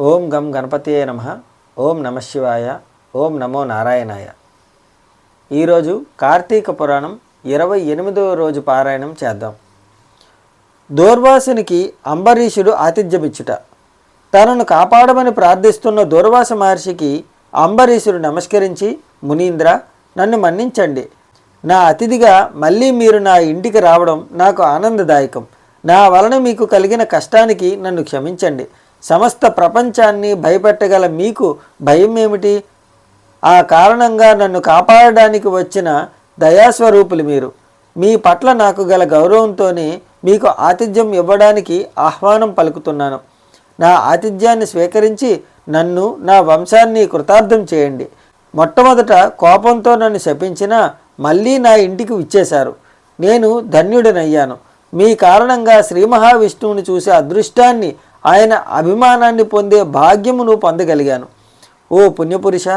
ఓం గం గణపతియే నమ. ఓం నమ శివాయ. ఓం నమో నారాయణాయ. ఈరోజు కార్తీక పురాణం ఇరవై ఎనిమిదవ రోజు పారాయణం చేద్దాం. దూర్వాసునికి అంబరీషుడు ఆతిథ్యమిచ్చుట. తనను కాపాడమని ప్రార్థిస్తున్న దూర్వాస మహర్షికి అంబరీషుడు నమస్కరించి మునీంద్ర నన్ను మన్నించండి. నా అతిథిగా మళ్ళీ మీరు నా ఇంటికి రావడం నాకు ఆనందదాయకం. నా వలన మీకు కలిగిన కష్టానికి నన్ను క్షమించండి. సమస్త ప్రపంచాన్ని భయపెట్టగల మీకు భయం ఏమిటి ఆ కారణంగా నన్ను కాపాడడానికి వచ్చిన దయాస్వరూపులు మీరు. మీ పట్ల నాకు గల గౌరవంతోనే మీకు ఆతిథ్యం ఇవ్వడానికి ఆహ్వానం పలుకుతున్నాను. నా ఆతిథ్యాన్ని స్వీకరించి నన్ను నా వంశాన్ని కృతార్థం చేయండి. మొట్టమొదట కోపంతో నన్ను శపించినా మళ్ళీ నా ఇంటికి విచ్చేశారు. నేను ధన్యుడినయ్యాను. మీ కారణంగా శ్రీ మహావిష్ణువుని చూసే అదృష్టాన్ని ఆయన అభిమానాన్ని పొందే భాగ్యమును పొందగలిగాను. ఓ పుణ్యపురుష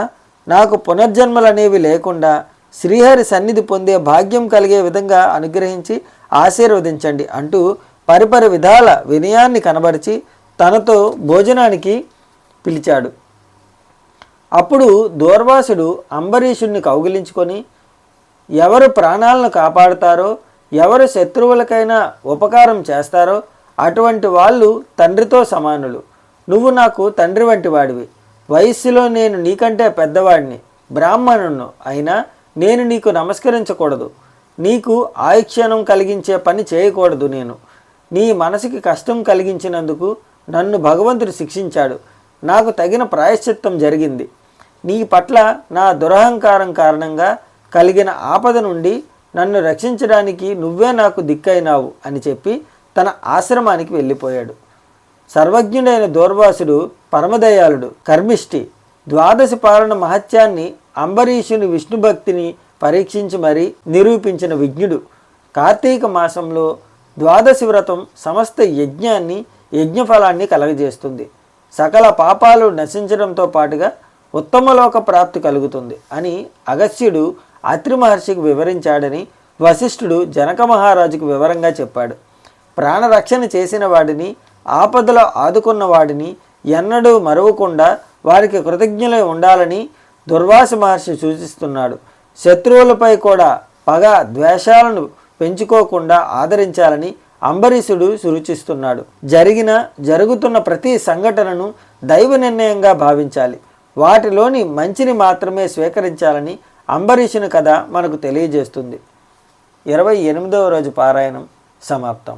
నాకు పునర్జన్మలు అనేవి లేకుండా శ్రీహరి సన్నిధి పొందే భాగ్యం కలిగే విధంగా అనుగ్రహించి ఆశీర్వదించండి అంటూ పరిపరి విధాల వినయాన్ని కనబరిచి తనతో భోజనానికి పిలిచాడు. అప్పుడు దూర్వాసుడు అంబరీషుణ్ణి కౌగిలించుకొని ఎవరు ప్రాణాలను కాపాడుతారో ఎవరు శత్రువులకైనా ఉపకారం చేస్తారో అటువంటి వాళ్ళు తండ్రితో సమానులు. నువ్వు నాకు తండ్రి వంటి వాడివి. వయస్సులో నేను నీకంటే పెద్దవాడిని. బ్రాహ్మణును అయినా నేను నీకు నమస్కరించకూడదు. నీకు ఆయుక్షణం కలిగించే పని చేయకూడదు నేను. నీ మనసుకి కష్టం కలిగించినందుకు నన్ను భగవంతుడు శిక్షించాడు. నాకు తగిన ప్రాయశ్చిత్తం జరిగింది. నీ పట్ల నా దురహంకారం కారణంగా కలిగిన ఆపద నుండి నన్ను రక్షించడానికి నువ్వే నాకు దిక్కైనావు అని చెప్పి తన ఆశ్రమానికి వెళ్ళిపోయాడు. సర్వజ్ఞుడైన దూర్వాసుడు పరమదయాళుడు కర్మిష్టి ద్వాదశి పాలన మహత్యాన్ని అంబరీషుని విష్ణుభక్తిని పరీక్షించి మరీ నిరూపించిన విజ్ఞుడు. కార్తీక మాసంలో ద్వాదశి వ్రతం సమస్త యజ్ఞాన్ని యజ్ఞఫలాన్ని కలగజేస్తుంది. సకల పాపాలు నశించడంతో పాటుగా ఉత్తమలోక ప్రాప్తి కలుగుతుంది అని అగస్త్యుడు అత్రి మహర్షికి వివరించాడని వశిష్ఠుడు జనక మహారాజుకు వివరంగా చెప్పాడు. ప్రాణరక్షణ చేసిన వాడిని ఆపదలో ఆదుకున్న వాడిని ఎన్నడూ మరవకుండా వారికి కృతజ్ఞులై ఉండాలని దుర్వాస మహర్షి సూచిస్తున్నాడు. శత్రువులపై కూడా పగ ద్వేషాలను పెంచుకోకుండా ఆదరించాలని అంబరీషుడు సూచిస్తున్నాడు. జరిగిన జరుగుతున్న ప్రతి సంఘటనను దైవ నిర్ణయంగా భావించాలి. వాటిలోని మంచిని మాత్రమే స్వీకరించాలని అంబరీషుని కథ మనకు తెలియజేస్తుంది. ఇరవై ఎనిమిదవ రోజు పారాయణం సమాప్తం.